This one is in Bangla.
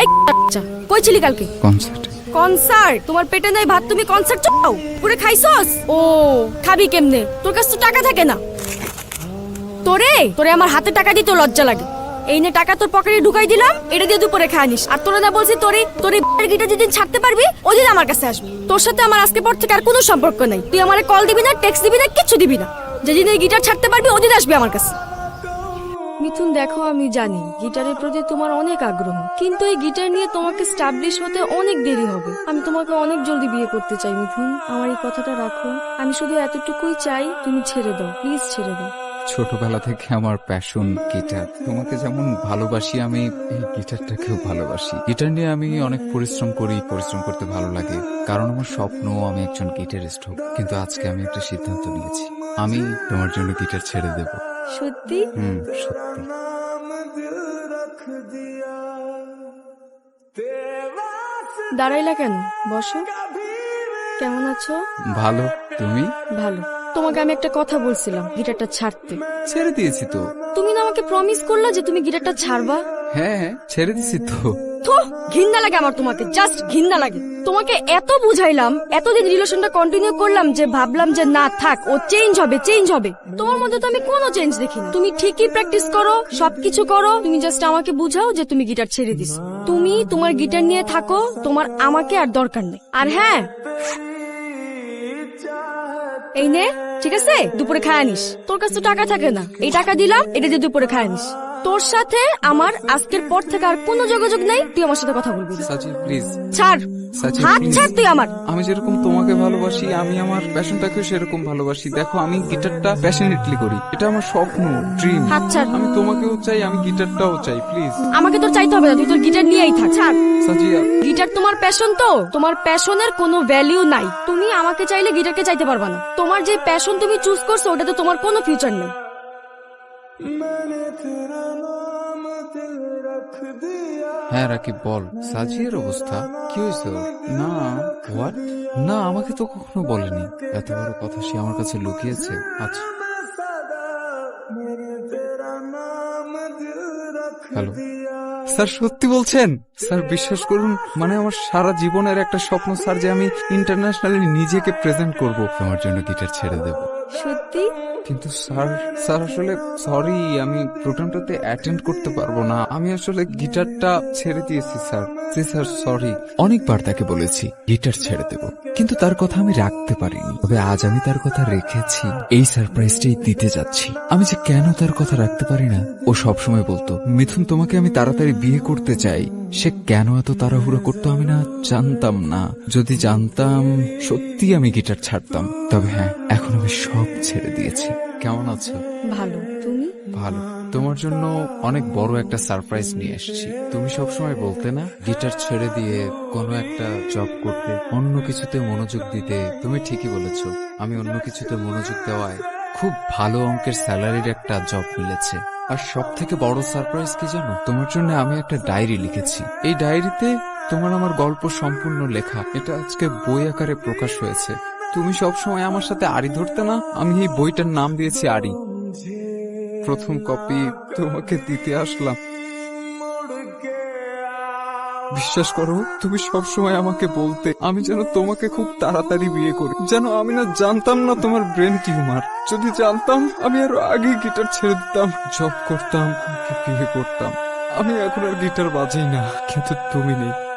এই আচ্ছা কই ছিলি কালকে? কনসার্টে কনসার্ট তোমার পেটে নাই ভাত তুমি কনসার্ট চাও পুরে খাইছস? ও খাবি কেমনে? তোর কাছে তো টাকা থাকে না। তোরে? তোরে আমার হাতে টাকা দিতে লজ্জা লাগে। এই নে টাকা তোর পকেটে ঢুকাই দিলাম এটা দিয়ে দুপুরে খায় নিস। আর তোরা না বলছি তোরে তোর গিটা যেদিন ছাড়তে পারবি ওদিন আমার কাছে আসবি। তোর সাথে আমার আজকে পর থেকে আর কোনো সম্পর্ক নাই। তুই আমারে কল দিবি না টেক্সট দিবি না কিচ্ছু দিবি না। যেদিন এই গিটার ছাড়তে পারবি ওদিন আসবি আমার কাছে। মিথুন, দেখো, আমি জানি গিটারের প্রতি তোমার অনেক আগ্রহ। কিন্তু এই গিটার নিয়ে তোমাকে স্টাবলিশ হতে অনেক দেরি হবে। আমি তোমাকে অনেক জলদি বিয়ে করতে চাই, মিথুন। আমার এই কথাটা রাখো। আমি শুধু এতটুকুই চাই তুমি ছেড়ে দাও, প্লিজ ছেড়ে দাও। ছোটবেলা থেকে আমার প্যাশন গিটার। তোমাকে যেমন ভালোবাসি, আমি এই গিটারটাকেও ভালোবাসি। গিটার নিয়ে আমি অনেক পরিশ্রম করি, পরিশ্রম করতে ভালো লাগে। কারণ আমার স্বপ্ন, আমি একজন গিটারিস্ট হোক। কিন্তু আজকে আমি একটা সিদ্ধান্ত নিয়েছি। আমি তোমার জন্য গিটার ছেড়ে দেব। সত্যি? দাঁড়াইলা কেন? বসো। কেমন আছো? ভালো তুমি? ভালো। তোমাকে আমি একটা কথা বলছিলাম গিটারটা ছাড়তে। ছেড়ে দিয়েছি তো। তুমি না আমাকে প্রমিস করলা যে তুমি গিটারটা ছাড়বা? হ্যাঁ হ্যাঁ ছেড়ে দিয়েছি তো তো। ঘৃণা লাগে আমার তোমাকে জাস্ট ঘৃণা লাগে। তোমাকে এত বুঝাইলাম, এতদিন রিলেশনটা কন্টিনিউ করলাম যে ভাবলাম যে না, থাক, ও চেঞ্জ হবে চেঞ্জ হবে। তোমার মধ্যে তো আমি কোনো চেঞ্জ দেখি তুমি ঠিকই প্র্যাকটিস করো, সবকিছু করো, তুমি জাস্ট আমাকে বুঝাও যে তুমি গিটার ছেড়ে দিস। তুমি তোমার গিটার নিয়ে থাকো, তোমার আমাকে আর দরকার নেই। আর হ্যাঁ এই নে, ঠিক আছে? দুপুরে খায় আনিস তোর কাছে তো টাকা থাকে না। এই টাকা দিলাম, এটা দিয়ে দুপুরে খায় আনিস তোর সাথে আমার আজকের পর থেকে আর কোনো যোগাযোগ নাই। তুই আমার সাথে কথা বলবি না। সাচি প্লিজ ছাড়। সাচি হাত ছাড় তুই আমার। আমি যেরকম তোমাকে ভালোবাসি আমি আমার প্যাশনটাকেও সেরকম ভালোবাসি। দেখো আমি গিটারটা প্যাশনেটলি করি। এটা আমার স্বপ্ন ড্রিম হাত ছাড়। আমি তোমাকেও চাই আমি গিটারটাও চাই প্লিজ আমাকে তোর চাইতে হবে না তুই তোর গিটার নিয়েই থাক। ছাড়। সাজিয়া। গিটার তোমার প্যাশন তো। তোমার প্যাশনের কোনো ভ্যালিউ নাই। তুমি আমাকে চাইলে গিটারকে চাইতে পারবা না। তোমার যে প্যাশন তুমি চুজ করছ ওটাতে তোমার কোনো ফিউচার নেই। হ্যাঁ রাকিব বল। সাজিয়ার অবস্থা। কি হয়েছে ওর? না হোয়াট না আমাকে তো কখনো বলেনি। এত বড় কথা সে আমার কাছে লুকিয়েছে। আচ্ছা। হ্যালো স্যার সত্যি বলছেন? স্যার বিশ্বাস করুন মানে আমার সারা জীবনের একটা স্বপ্ন স্যার যে আমি ইন্টারন্যাশনালি নিজেকে প্রেজেন্ট করব। তোমার জন্য গিটার ছেড়ে দেব। সত্যি? কিন্তু স্যার স্যার আসলে সরি আমি প্রোগ্রামটাতে অ্যাটেন্ড করতে পারব না। আমি আসলে গিটারটা ছেড়ে দিয়েছি স্যার। জি স্যার সরি। অনেকবার তাকে বলেছি গিটার ছেড়ে দেব। কিন্তু তার কথা আমি রাখতে পারিনি। তবে আজ আমি তার কথা রেখেছি। এই সারপ্রাইজটাই দিতে যাচ্ছি। আমি যে কেন তার কথা রাখতে পারি না ও সবসময় বলতো মিথুন তোমাকে আমি তাড়াতাড়ি বিয়ে করতে চাই। সে কেন এত তাড়াহুড়ো করতো আমি না জানতাম না। যদি জানতাম সত্যি আমি গিটার ছাড়তাম। তবে হ্যাঁ এখন আমি সব ছেড়ে দিয়েছি। কেমন আছো? ভালো। তুমি? ভালো। তোমার জন্য অনেক বড় একটা সারপ্রাইজ নিয়ে এসেছি। তুমি সবসময় বলতে না গিটার ছেড়ে দিয়ে কোনো একটা জব করতে অন্য কিছুতে মনোযোগ দিতে। তুমি ঠিকই বলেছ আমি অন্য কিছুতে মনোযোগ দেওয়ায় খুব ভালো অঙ্কের স্যালারির একটা জব মিলেছে। আর সব থেকে বড় সারপ্রাইজ কি জানো? তোমার জন্য আমি একটা ডায়েরি লিখেছি। এই ডায়েরিতে তোমার আমার গল্প সম্পূর্ণ লেখা। এটা আজকে বই আকারে প্রকাশ হয়েছে। তুমি সব সময় আমার সাথে আড়ি ধরতে না? আমি এই বইটার নাম দিয়েছি আড়ি। প্রথম কপি তোমাকে দিতে আসলাম। বিশ্বাস করো, তুমি সব সময় আমাকে বলতে, আমি যেন তোমাকে খুব তাড়াতাড়ি বিয়ে করি। যেন আমি না জানতাম না তোমার ব্রেন টিউমার। যদি জানতাম, আমি আরও আগে গিটার ছেড়ে দিতাম, জব করতাম বিয়ে করতাম। আমি এখন আর গিটার বাজাই না, কিন্তু তুমি নেই।